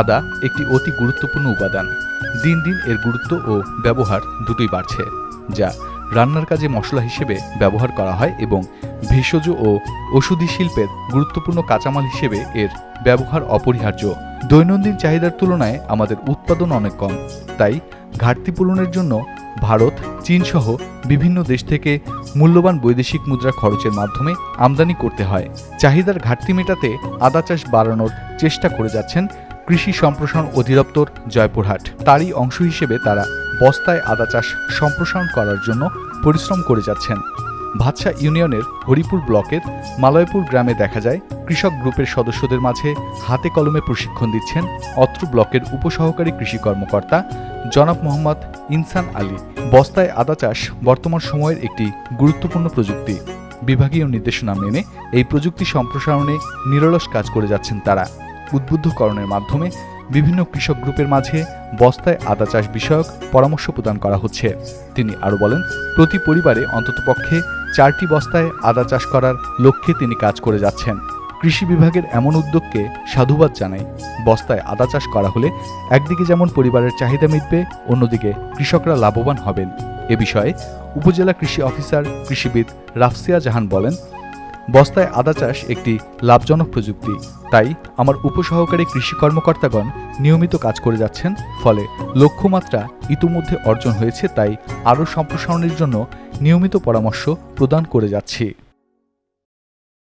আদা একটি অতি গুরুত্বপূর্ণ উপাদান। দিন দিন এর গুরুত্ব ও ব্যবহার দুটোই বাড়ছে, যা রান্নার কাজে মশলা হিসেবে ব্যবহার করা হয় এবং ভেষজ ও ওষুধি শিল্পের গুরুত্বপূর্ণ কাঁচামাল হিসেবে এর ব্যবহার অপরিহার্য। দৈনন্দিন চাহিদার তুলনায় আমাদের উৎপাদন অনেক কম, তাই ঘাটতি পূরণের জন্য ভারত, চীন সহ বিভিন্ন দেশ থেকে মূল্যবান বৈদেশিক মুদ্রা খরচের মাধ্যমে আমদানি করতে হয়। চাহিদার ঘাটতি মেটাতে আদা চাষ বাড়ানোর চেষ্টা করে যাচ্ছেন কৃষি সম্প্রসারণ অধিদপ্তর জয়পুরহাট। তারই অংশ হিসেবে তারা বস্তায় আদা চাষ সম্প্রসারণ করার জন্য পরিশ্রম করে যাচ্ছেন। ভাতসা ইউনিয়নের হরিপুর ব্লকের মালয়পুর গ্রামে দেখা যায়, কৃষক গ্রুপের সদস্যদের মাঝে হাতে কলমে প্রশিক্ষণ দিচ্ছেন অত্র ব্লকের উপসহকারী কৃষি কর্মকর্তা জনাব মোহাম্মদ ইনসান আলী। বস্তায় আদা চাষ বর্তমান সময়ের একটি গুরুত্বপূর্ণ প্রযুক্তি। বিভাগীয় নির্দেশনা মেনে এই প্রযুক্তি সম্প্রসারণে নিরলস কাজ করে যাচ্ছেন তারা। উদ্বুদ্ধকরণের মাধ্যমে বিভিন্ন কৃষক গ্রুপের মাঝে বস্তায় আদা চাষ বিষয়ক পরামর্শ প্রদান করা হচ্ছে। তিনি আরও বলেন, প্রতি পরিবারে অন্ততপক্ষে চারটি বস্তায় আদা চাষ করার লক্ষ্যে তিনি কাজ করে যাচ্ছেন। কৃষি বিভাগের এমন উদ্যোগকে সাধুবাদ জানাই, বস্তায় আদা চাষ করা হলে একদিকে যেমন পরিবারের চাহিদা মিটবে, অন্যদিকে কৃষকরা লাভবান হবেন। এ বিষয়ে উপজেলা কৃষি অফিসার কৃষিবিদ রাফসিয়া জাহান বলেন বস্তায় আদা চাষ একটি লাভজনক প্রযুক্তি। তাই আমার উপসহকারী কৃষি কর্মকর্তাগণ নিয়মিত কাজ করে যাচ্ছেন, ফলে লক্ষ্যমাত্রা ইতোমধ্যে অর্জন হয়েছে, তাই আরও সম্প্রসারণের জন্য নিয়মিত পরামর্শ প্রদান করে যাচ্ছি।